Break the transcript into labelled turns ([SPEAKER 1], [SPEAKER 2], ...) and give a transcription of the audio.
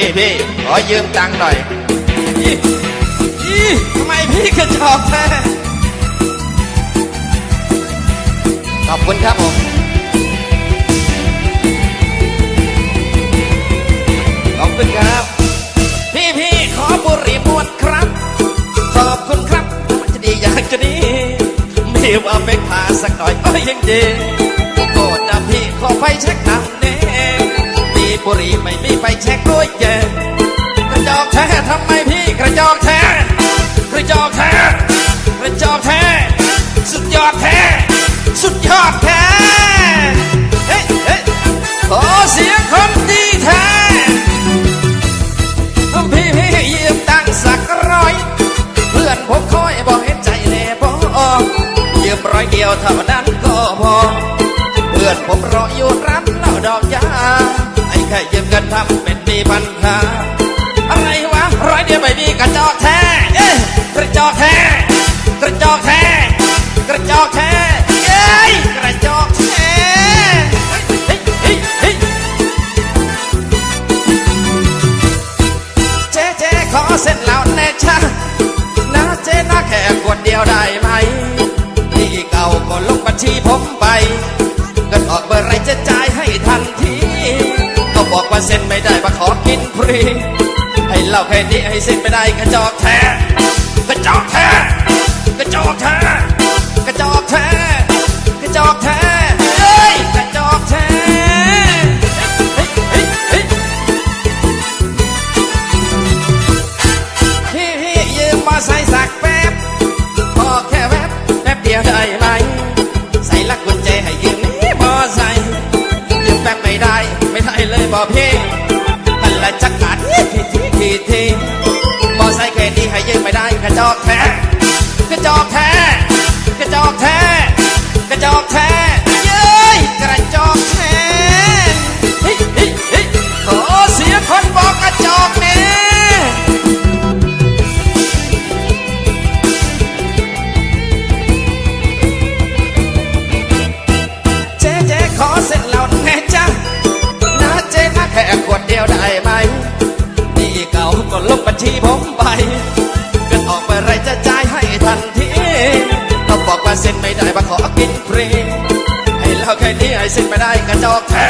[SPEAKER 1] พี่พี่ขอยืมตังค์หน่อย
[SPEAKER 2] อีอีทำไมพี่กระจอกแท้
[SPEAKER 1] ขอบคุณครับผมขอบคุณครับ
[SPEAKER 2] พี่พี่ขอบุหรี่มวนครับ ขอบคุณครับ มันจะดีอยากจะดีมีว่าไปพาสักหน่อยเอ้ยยังดีโกรธนะพี่ขอไฟเช็คน้ำเน่มี บุหรี่ไม่มีไฟเช็คด้วยเจกระจอกแท้ทำไมพี่กระจอกแท้กระจอกแท้กระจอกแท้สุดยอดแท้สุดยอดแท้เฮ้ยเฮ้ยขอเสียงคนดีแท้พี่พี่ยืมตังสักร้อยเพื่อนผมคอยบอกเห็นใจแน่พอยืมร้อยเดียวเท่านั้นก็พอเพื่อนผมรออยู่รับเหล่าดอกยา แค่ยืมกันทำเป็นมีปัญหาอะไรวะร้อยเดียวไม่มีกระจอกแท้เอ้กระจอกแท้กระจอกแท้กระจอกแท้เอ้ยกระจอกแท้เฮ้ยเฮ้ยเฮ้ยเจ๊เจ๊ขอเส้นเหล่าแน่ชานะเจ๊นะแค่ขวดเดียวได้ไหม ว่าเส้นไม่ได้มาขอกินฟรี ให้เล่าแค่นี้ให้เส้นไม่ได้กระจอกแท้กระจอกแท้กระจอกแท้กระจอกแท้กระจอกแท้เฮ้ยกระจอกแท้เฮ้ยเฮ้ยเฮ้ยพี่พี่ยืมมาใส่สักแป๊บพอแค่แวบแป๊บเดียวได้ไหม ได้เลยบอกพี่พันละจักขาดทีทีทีทีมอใส่แค่นี้ให้ยืมไม่ได้กระจอกแท้กระจอกแท้กระจอกแท้กระจอกแท้เย้ยกระจอกแท้เฮ้เฮ้เฮ้ขอเสียคนบอกกระจอกแน่เจ๊เจ๊ขอเส้นเหล่าแน่จ้านะ ค่ขวดเดียวได้ไหมนี่เก่าก็ลบบัญชีผมไปเงินออกเมื่อไรจะจ่ายให้ทันทีต้องบอกว่าเส้นไม่ได้มาขอกินฟรีให้เราแค่นี้ให้เส้นไม่ได้กระจอกแท้